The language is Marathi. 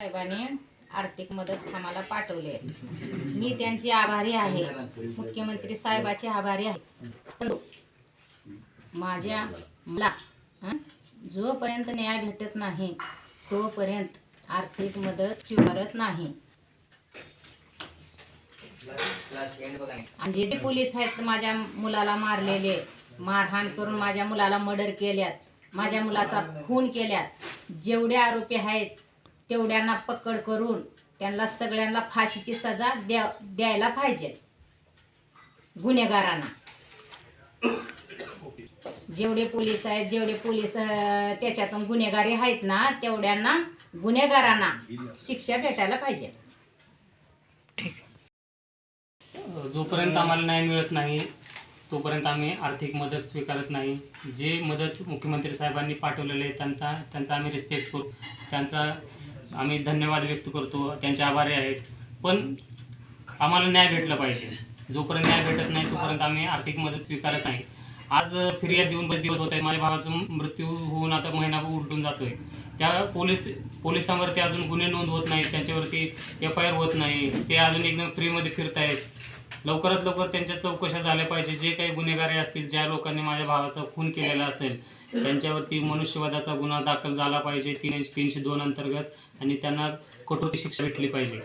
साहेबांनी आर्थिक मदत आम्हाला पाठवली आहे. मी त्यांची आभारी आहे. मुख्यमंत्री साहेबाचे आभारी आहे. माझ्या मला जोपर्यंत न्याय भेटत नाही तोपर्यंत आर्थिक मदत स्वीकारत नाही. आणि जे जे पोलीस आहेत माझ्या मुलाला मारलेले मारहाण करून माझ्या मुलाला मर्डर केल्यात माझ्या मुलाचा खून केल्यात जेवढे आरोपी आहेत तेवढ्यांना पकड करून त्यांना सगळ्यांना फाशीची सजा द्या द्यायला पाहिजे. गुन्हेगारांना. जेवढे पोलीस आहेत जेवढे पोलीस त्याच्यातून गुन्हेगारी आहेत ना तेवढ्यांना गुन्हेगारांना शिक्षा भेटायला पाहिजे. जोपर्यंत आम्हाला न्याय मिळत नाही तोपर्यंत आम्ही आर्थिक मदत स्वीकारत नाही. जे मदत मुख्यमंत्री साहेबांनी पाठवलेले आहे त्यांचा त्यांचा आम्ही रिस्पेक्ट करू. त्यांचा आम्ही धन्यवाद व्यक्त करतो. त्यांचे आभारी आहेत. पण आम्हाला न्याय भेटला पाहिजे. जोपर्यंत न्याय भेटत नाही तोपर्यंत आम्ही आर्थिक मदत स्वीकारत नाही. आज फिर्याद देऊन बरेच दिवस होत आहे माझ्या भावाचा मृत्यू होऊन आता महिना उलटून जातोय. त्या पोलीस पोलिसांवरती अजून गुन्हे नोंद होत नाहीत. त्यांच्यावरती एफ आय आर होत नाही. ते अजून एकदम फ्रीमध्ये फिरतायत. लवकरात लवकर त्यांच्या चौकशा झाल्या पाहिजे. जे काही गुन्हेगारी असतील ज्या लोकांनी माझ्या भावाचा खून केलेला असेल त्यांच्यावरती मनुष्यवादाचा गुन्हा दाखल झाला पाहिजे. तीन तीनशे दोन अंतर्गत आणि त्यांना कठोर शिक्षा भेटली पाहिजे.